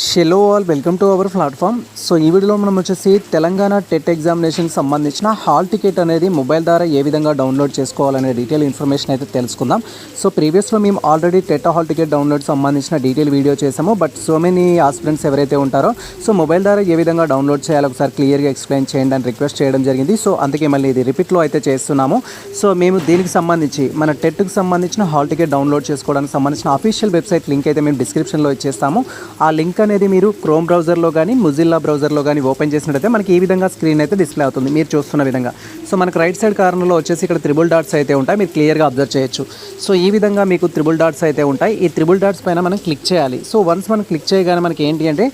Hello all welcome to our platform so ఈ వీడియోలో మనం వచ్చేసి తెలంగాణ టెట్ ఎగ్జామినేషన్ సంబంధించిన హాల్ టికెట్ అనేది మొబైల్ ద్వారా ఏ విధంగా డౌన్లోడ్ చేసుకోవాలనే డీటెయిల్ ఇన్ఫర్మేషన్ అయితే తెలుసుకుందాం. సో ప్రీవియస్లో మేము already TET hall ticket download సంబంధించిన డీటెయిల్ వీడియో చేసాము బట్ సో మెనీ ఆస్పిరెంట్స్ ఎవరైతే ఉంటారో సో మొబైల్ ద్వారా ఏ విధంగా డౌన్లోడ్ చేయాలో ఒకసారి క్లియర్గా ఎక్స్ప్లెయిన్ చేయండి అని రిక్వెస్ట్ చేయడం జరిగింది. సో అందుకే మళ్ళీ ఇది రిపీట్లో అయితే చేస్తున్నాము. సో మేము దీనికి సంబంధించి మన టెట్కి సంబంధించిన హాల్ టికెట్ డౌన్లోడ్ చేసుకోవడానికి సంబంధించిన అఫీషియల్ వెబ్సైట్ లింక్ అయితే మేము డిస్క్రిప్షన్లో ఇచ్చేస్తాము. ఆ లింక్ అనేది మీరు క్రోమ్ బ్రౌజర్లో కానీ ముజిల్లా బ్రౌజర్లో కానీ ఓపెన్ చేసినట్టయితే మనకి ఈ విధంగా స్క్రీన్ అయితే డిస్ప్లే అవుతుంది. మీరు చూస్తున్న విధంగా. సో మనకు రైట్ సైడ్ కార్నర్లో వచ్చేసి ఇక్కడ త్రిబుల్ డాట్స్ అయితే ఉంటాయి. మీరు క్లియర్గా అబ్జర్వ్ చేయొచ్చు. సో ఈ విధంగా మీకు త్రిబుల్ డాట్స్ అయితే ఉంటాయి. ఈ త్రిబుల్ డాట్స్ పైన మనం క్లిక్ చేయాలి. సో వన్స్ మనం క్లిక్ చేయగానే మనకి ఏంటి అంటే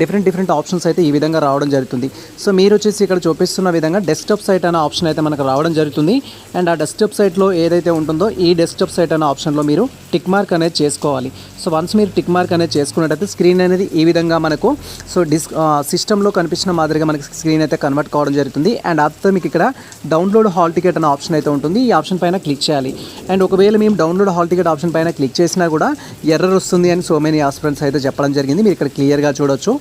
డిఫరెంట్ డిఫరెంట్ ఆప్షన్స్ అయితే ఈ విధంగా రావడం జరుగుతుంది. సో మీరు వచ్చేసి ఇక్కడ చూపిస్తున్న విధంగా డెస్క్టాప్ సైట్ అనే ఆప్షన్ అయితే మనకు రావడం జరుగుతుంది. అండ్ ఆ డెస్క్టాప్ సైట్లో ఏదైతే ఉంటుందో ఈ డెస్క్టాప్ సైట్ అనే ఆప్షన్లో మీరు టిక్ మార్క్ అనేది చేసుకోవాలి. సో వన్స్ మీరు టిక్ మార్క్ అనేది చేసుకున్నట్టయితే స్క్రీన్ అనేది ఈ విధంగా మనకు సో డిస్ సిస్టంలో కనిపించిన మాదిరిగా మనకి స్క్రీన్ అయితే కన్వర్ట్ కావడం జరుగుతుంది. అండ్ ఆఫ్టర్ మీకు ఇక్కడ డౌన్లోడ్ హాల్ టికెట్ అనే ఆప్షన్ అయితే ఉంటుంది. ఈ ఆప్షన్ పైన క్లిక్ చేయాలి. అండ్ ఒకవేళ మేము డౌన్లోడ్ హాల్ టికెట్ ఆప్షన్ పైన క్లిక్ చేసినా కూడా ఎర్రర్ వస్తుంది అని సో మెనీ ఆస్పిరెంట్స్ అయితే చెప్పడం జరిగింది. మీరు ఇక్కడ క్లియర్గా చూడొచ్చు.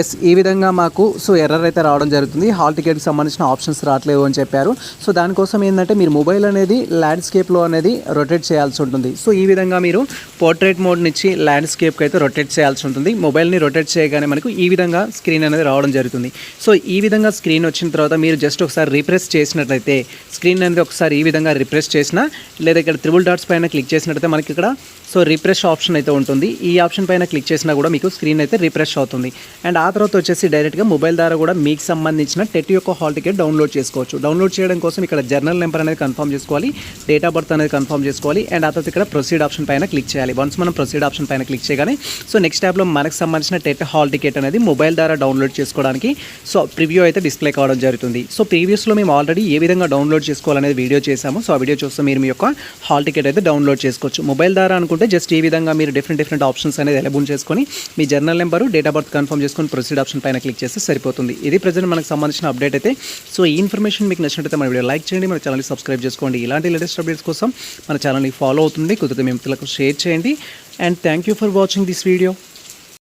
ఎస్ ఈ విధంగా మాకు సో ఎర్రర్ అయితే రావడం జరుగుతుంది. హాల్ టికెట్కి సంబంధించిన ఆప్షన్స్ రావట్లేవు అని చెప్పారు. సో దానికోసం ఏంటంటే మీరు మొబైల్ అనేది ల్యాండ్స్కేప్లో అనేది రొటేట్ చేయాల్సి ఉంటుంది. సో ఈ విధంగా మీరు పోర్ట్రేట్ మోడ్ నుంచి ల్యాండ్స్కేప్కి అయితే రొటేట్ చేయాల్సి ఉంటుంది. మొబైల్ని రొటేట్ చేయగానే మనకు ఈ విధంగా స్క్రీన్ అనేది రావడం జరుగుతుంది. సో ఈ విధంగా స్క్రీన్ వచ్చిన తర్వాత మీరు జస్ట్ ఒకసారి రిప్రెస్ చేసినట్లయితే స్క్రీన్ అనేది ఒకసారి ఈ విధంగా రిప్రెస్ చేసినా లేదా ఇక్కడ త్రిబుల్ డాట్స్ పైన క్లిక్ చేసినట్లయితే మనకి ఇక్కడ సో రిఫ్రెష్ ఆప్షన్ అయితే ఉంటుంది. ఈ ఆప్షన్ పైన క్లిక్ చేసినా కూడా మీకు స్క్రీన్ అయితే రిఫ్రెష్ అవుతుంది. అండ్ ఆ తర్వాత వచ్చేసి డైరెక్ట్గా మొబైల్ ద్వారా కూడా మీకు సంబంధించిన టెట్ యొక్క హాల్ టికెట్ డౌన్లోడ్ చేసుకోవచ్చు. డౌన్లోడ్ చేయడం కోసం ఇక్కడ జర్నల్ నెంబర్ అనేది కన్ఫర్మ్ చేసుకోవాలి డేట్ ఆఫ్ బర్త్ అనేది కన్ఫర్మ్ చేసుకోవాలి అండ్ ఆ తర్వాత ఇక్కడ ప్రొసీడ్ ఆప్షన్ పైన క్లిక్ చేయాలి. వన్స్ మనం ప్రొసీడ్ ఆప్షన్ పైన క్లిక్ చేయగానే సో నెక్స్ట్ యాప్లో మనకు సంబంధించిన టెట్ హాల్ టికెట్ అనేది మొబైల్ ద్వారా డౌన్లోడ్ చేసుకోవడానికి సో ప్రివ్యూ అయితే డిస్ప్లే కావడం జరుగుతుంది. సో ప్రీవియస్లో మేము ఆల్రెడీ ఏ విధంగా డౌన్లోడ్ చేసుకోవాలనేది వీడియో చేశాము. సో ఆ వీడియో చూస్తే మీరు మీ యొక్క హాల్ టికెట్ అయితే డౌన్లోడ్ చేసుకోవచ్చు. మొబైల్ ద్వారా అనుకుంటే జస్ట్ ఈ విధంగా మీరు డిఫరెంట్ డిఫరెంట్ ఆప్షన్స్ అనేది ఎలబుల్ చేసుకొని మీ journal number date of birth confirm చేసుకొని ప్రొసీడ్ ఆప్షన్ పైన క్లిక్ చేస్తే సరిపోతుంది. ఇది ప్రజెంట్ మనకు సంబంధించిన అప్డేట్ అయితే. సో ఈ ఇన్ఫర్మేషన్ మీకు నచ్చినట్లయితే మన వీడియో లైక్ చేయండి మన ఛానల్ని సబ్స్క్రైబ్ చేసుకోండి. ఇలాంటి లేటెస్ట్ అప్డేట్స్ కోసం మన ఛానల్ని ఫాలో అవుతుంది కుదిరితే మిత్రులకు షేర్ చేయండి. And thank you for watching this video.